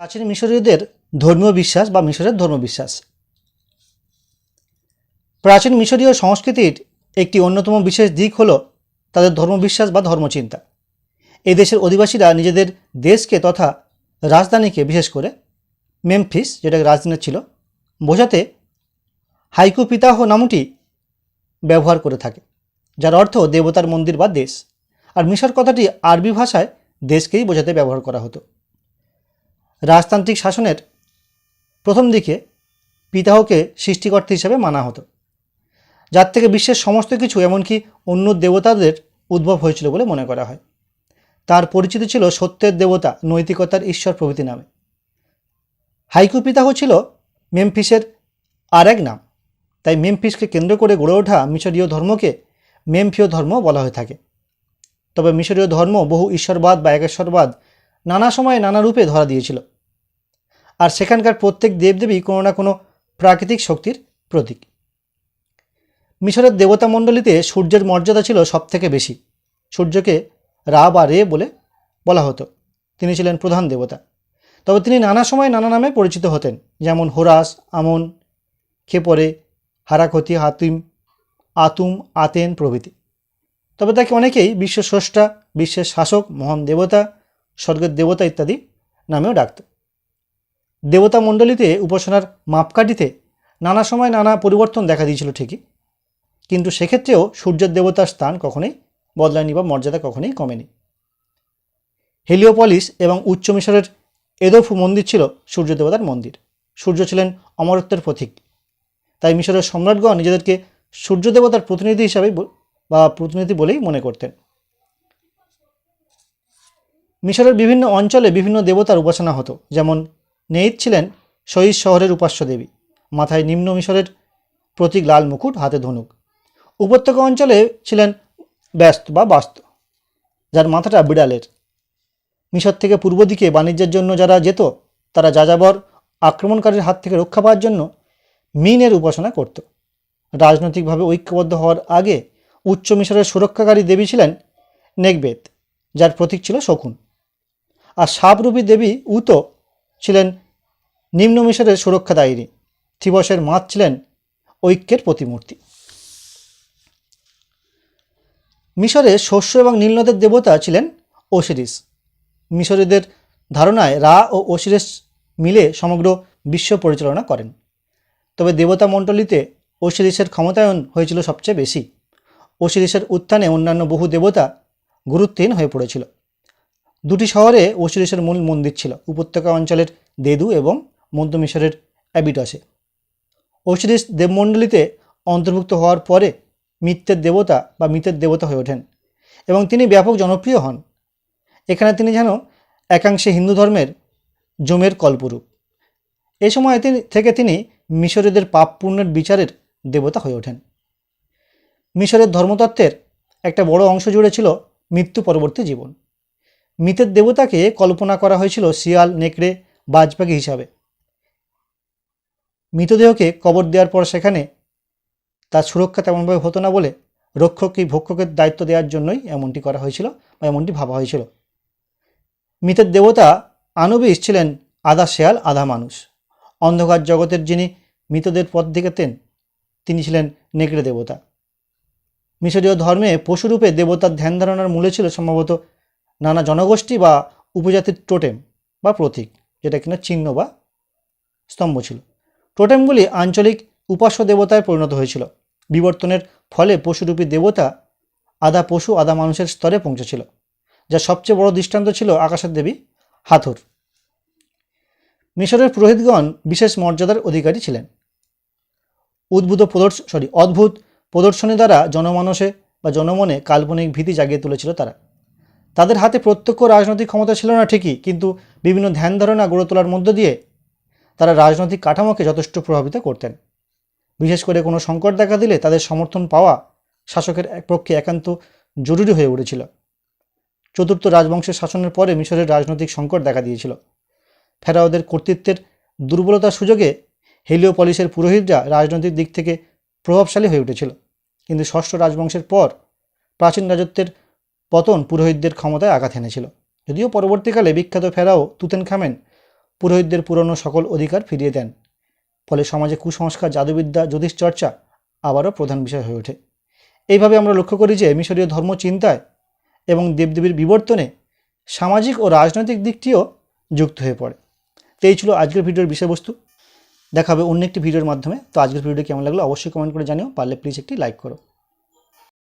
প্রাচীন মিশরীয়দের ধর্মীয় বিশ্বাস বা মিশরের ধর্মবিশ্বাস প্রাচীন মিশরীয় সংস্কৃতির একটি অন্যতম বিশেষ দিক হল তাদের ধর্মবিশ্বাস বা ধর্মচিন্তা এই দেশের অধিবাসীরা নিজেদের দেশকে তথা রাজধানীকে, বিশেষ করে মেমফিস যেটা রাজধানী ছিল, বোঝাতে হাইকু পিতাহ নামটি ব্যবহার করে থাকে, যার অর্থ দেবতার মন্দির বা দেশ। আর মিশর কথাটি আরবি ভাষায় দেশকেই বোঝাতে ব্যবহার করা হতো। রাজতান্ত্রিক শাসনের প্রথম দিকে পিতাহকে সৃষ্টিকর্তা হিসেবে মানা হতো। যার থেকে বিশ্বের সমস্ত কিছু, এমনকি অন্য দেবতাদের উদ্ভব হয়েছিল বলে মনে করা হয়। তার পরিচিতি ছিল সত্যের দেবতা, নৈতিকতার ঈশ্বর প্রভৃতি নামে। হাইকু পিতাহ ছিল মেমফিসের আর এক নাম। তাই মেমফিসকে কেন্দ্র করে গড়ে ওঠা মিশরীয় ধর্মকে মেমফিয় ধর্ম বলা হয়ে থাকে। তবে মিশরীয় ধর্ম বহু ঈশ্বরবাদ বা একেশ্বরবাদ নানা সময়ে নানা রূপে ধরা দিয়েছিল। আর সেখানকার প্রত্যেক দেবদেবী কোনো না কোনো প্রাকৃতিক শক্তির প্রতীক। মিশরের দেবতা মণ্ডলীতে সূর্যের মর্যাদা ছিল সবথেকে বেশি। সূর্যকে রা বা রে বলে বলা হতো। তিনি ছিলেন প্রধান দেবতা। তবে তিনি নানা সময় নানা নামে পরিচিত হতেন, যেমন হোরাস, আমন, খেপরে হারাকতি হাতিম, আতুম, আতেন প্রভৃতি। তবে তাকে অনেকেই বিশ্ব স্রষ্টা বিশ্বের শাসক, মহান দেবতা, স্বর্গের দেবতা ইত্যাদি নামেও ডাকত। দেবতা মণ্ডলীতে উপাসনার মাপকাঠিতে নানা সময় নানা পরিবর্তন দেখা দিয়েছিল ঠিকই। কিন্তু সেক্ষেত্রেও সূর্যের দেবতার স্থান কখনোই বদলায়নি বা মর্যাদা কখনোই কমেনি। হেলিওপলিস এবং উচ্চ মিশরের এদোফু মন্দির ছিল সূর্য দেবতার মন্দির। সূর্য ছিলেন অমরত্বের প্রতীক। তাই মিশরের সম্রাটগণ নিজেদেরকে সূর্য দেবতার প্রতিনিধি হিসাবে বা প্রতিনিধি বলেই মনে করতেন। মিশরের বিভিন্ন অঞ্চলে বিভিন্ন দেবতার উপাসনা হতো, যেমন নেইত ছিলেন শহীদ শহরের উপাস্য দেবী, মাথায় নিম্ন মিশরের প্রতীক লাল মুকুট, হাতে ধনুক। উপত্যকা অঞ্চলে ছিলেন ব্যস্ত বা বাস্ত, যার মাথাটা বিড়ালের। মিশর থেকে পূর্ব দিকে বাণিজ্যের জন্য যারা যেত, তারা যাযাবর আক্রমণকারীর হাত থেকে রক্ষা পাওয়ার জন্য মিনের উপাসনা করত। রাজনৈতিকভাবে ঐক্যবদ্ধ হওয়ার আগে উচ্চ মিশরের সুরক্ষাকারী দেবী ছিলেন নেকবেত যার প্রতীক ছিল শকুন। আর সাপরূপী দেবী উতো ছিলেন নিম্ন মিশরের সুরক্ষাদায়িনী থিবসের মাত ছিলেন ঐক্যের প্রতিমূর্তি। মিশরে শস্য এবং নীলনদের দেবতা ছিলেন ওসিরিস মিশরীদের ধারণায় রা ও ওসিরিস মিলে সমগ্র বিশ্ব পরিচালনা করেন। তবে দেবতা মণ্ডলীতে ওসিরিসের ক্ষমতায়ন হয়েছিল সবচেয়ে বেশি। ওসিরিসের উত্থানে অন্যান্য বহু দেবতা গুরুত্বহীন হয়ে পড়েছিল। দুটি শহরে ওসিরিসের মূল মন্দির ছিল। উপত্যকা অঞ্চলের দেদু এবং মধ্য মিশরের অ্যাবিটসে ওসিরিস দেবমণ্ডলীতে অন্তর্ভুক্ত হওয়ার পরে মিথ্যের দেবতা বা মিথের দেবতা হয়ে ওঠেন এবং তিনি ব্যাপক জনপ্রিয় হন। এখানে তিনি যেন একাংশে হিন্দু ধর্মের জমের কল্পরূপ। এ সময় তিনি, থেকে তিনি মিশরীয়দের পাপ পুণ্যের বিচারের দেবতা হয়ে ওঠেন। মিশরের ধর্মতত্ত্বের একটা বড় অংশ জুড়ে ছিল মৃত্যু পরবর্তী জীবন। মিতের দেবতাকে কল্পনা করা হয়েছিল শিয়াল, নেকড়ে বাজপাখি হিসাবে। মৃতদেহকে কবর দেওয়ার পর সেখানে তার সুরক্ষা তেমনভাবে হতো না বলে রক্ষকই ভক্ষকের দায়িত্ব দেওয়ার জন্যই এমনটি করা হয়েছিল বা এমনটি ভাবা হয়েছিল। মৃতের দেবতা আনুবিস ছিলেন আধা শেয়াল, আধা মানুষ। অন্ধকার জগতের যিনি মৃতদের পথ দেখাতেন, তিনি ছিলেন নেকড়ে দেবতা। মিশরীয় ধর্মে পশুরূপে দেবতার ধ্যান ধারণার মূলে ছিল সম্ভবত নানা জনগোষ্ঠী বা উপজাতির টোটেম বা প্রতীক, যেটা কিনা চিহ্ন বা স্তম্ভ ছিল। টোটেমগুলি আঞ্চলিক উপাস্য দেবতায় পরিণত হয়েছিল। বিবর্তনের ফলে পশুরূপী দেবতা আধা পশু, আধা মানুষের স্তরে পৌঁছেছিল, যা সবচেয়ে বড় দৃষ্টান্ত ছিল আকাশের দেবী হাথুর। মিশরের পুরোহিতগণ বিশেষ মর্যাদার অধিকারী ছিলেন। উদ্ভূত প্রদর্শ, সরি, অদ্ভুত প্রদর্শনী দ্বারা জনমানসে বা জনমনে কাল্পনিক ভীতি জাগিয়ে তুলেছিল তারা। তাদের হাতে প্রত্যক্ষ রাজনৈতিক ক্ষমতা ছিল না ঠিকই, কিন্তু বিভিন্ন ধ্যান ধারণা গড়ে তোলার মধ্য দিয়ে তারা রাজনৈতিক কাঠামোকে যথেষ্ট প্রভাবিত করতেন। বিশেষ করে কোনো সংকট দেখা দিলে তাদের সমর্থন পাওয়া শাসকের পক্ষে একান্ত জরুরি হয়ে উঠেছিল। চতুর্থ রাজবংশের শাসনের পরে মিশরের রাজনৈতিক সংকট দেখা দিয়েছিল। ফেরাওদের কর্তৃত্বের দুর্বলতার সুযোগে হেলিওপলিসের পুরোহিতরা রাজনৈতিক দিক থেকে প্রভাবশালী হয়ে উঠেছিল। কিন্তু ষষ্ঠ রাজবংশের পর প্রাচীন রাজত্বের পতন পুরোহিতদের ক্ষমতায় আঘাত এনেছিল। যদিও পরবর্তীকালে বিখ্যাত ফেরাও তুতেন খামেন পুরোহিতদের পুরনো সকল অধিকার ফিরিয়ে দেন। ফলে সমাজে কুসংস্কার, জাদুবিদ্যা জ্যোতিষ চর্চা আবারও প্রধান বিষয় হয়ে ওঠে। এইভাবে আমরা লক্ষ্য করি যে মিশরীয় ধর্ম চিন্তায় এবং দেবদেবীর বিবর্তনে সামাজিক ও রাজনৈতিক দিকটিও যুক্ত হয়ে পড়ে। তো এই ছিল আজকের ভিডিওর বিষয়বস্তু। দেখা হবে অন্য একটি ভিডিওর মাধ্যমে। তো আজকের ভিডিওটি কেমন লাগল অবশ্যই কমেন্ট করে জানিও। পারলে প্লিজ একটি লাইক করো।